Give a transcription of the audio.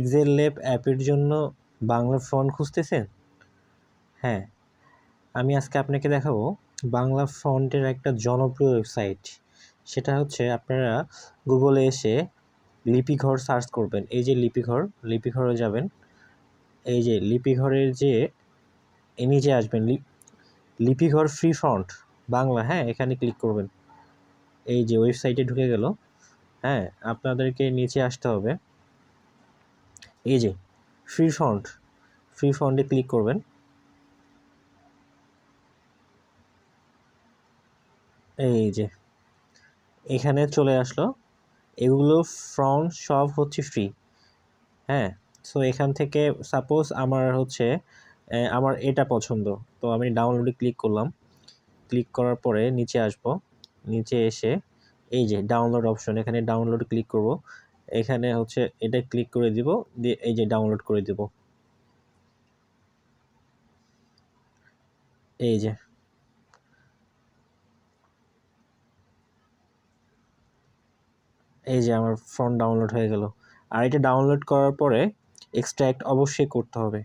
Pixel lab অ্যাপের জন্য Bangla font খুঁজতেছেন? হ্যাঁ আমি আজকে আপনাকে দেখাবো বাংলা ফন্টের একটা জনপ্রিয় ওয়েবসাইট সেটা হচ্ছে আপনারা গুগলে এসে লিপিঘর সার্চ করবেন। এই যে লিপিঘর, লিপিঘরে যাবেন। এই যে লিপিঘরের যে নিচে আসবেন লিপিঘর ফ্রি ফন্ট বাংলা হ্যাঁ এখানে ক্লিক করবেন। এই যে ওয়েবসাইটে ঢুকে গেল। হ্যাঁ আপনাদেরকে নিচে আসতে হবে। এই যে ফ্রি ফন্ট ফ্রি ফন্টে ক্লিক করবেন। এই যে, এখানে চলে আসলো। এগুলো ফ্রন্ট সব হচ্ছে ফ্রি হ্যাঁ? সো এখান থেকে সাপোজ আমার হচ্ছে আমার এটা পছন্দ, তো আমি ডাউনলোডে ক্লিক করলাম। ক্লিক করার পরে নিচে আসব, নিচে এসে, এই যে ডাউনলোড অপশন এখানে ডাউনলোড ক্লিক করব। এখানে হচ্ছে এটা ক্লিক করে দিব, দিয়ে এই যে ডাউনলোড করে দিব। এই যে। এই যে আমার ফোন ডাউনলোড হয়ে গেল। আর এটা ডাউনলোড করার পরে এক্সট্র্যাক্ট অবশ্যই করতে হবে।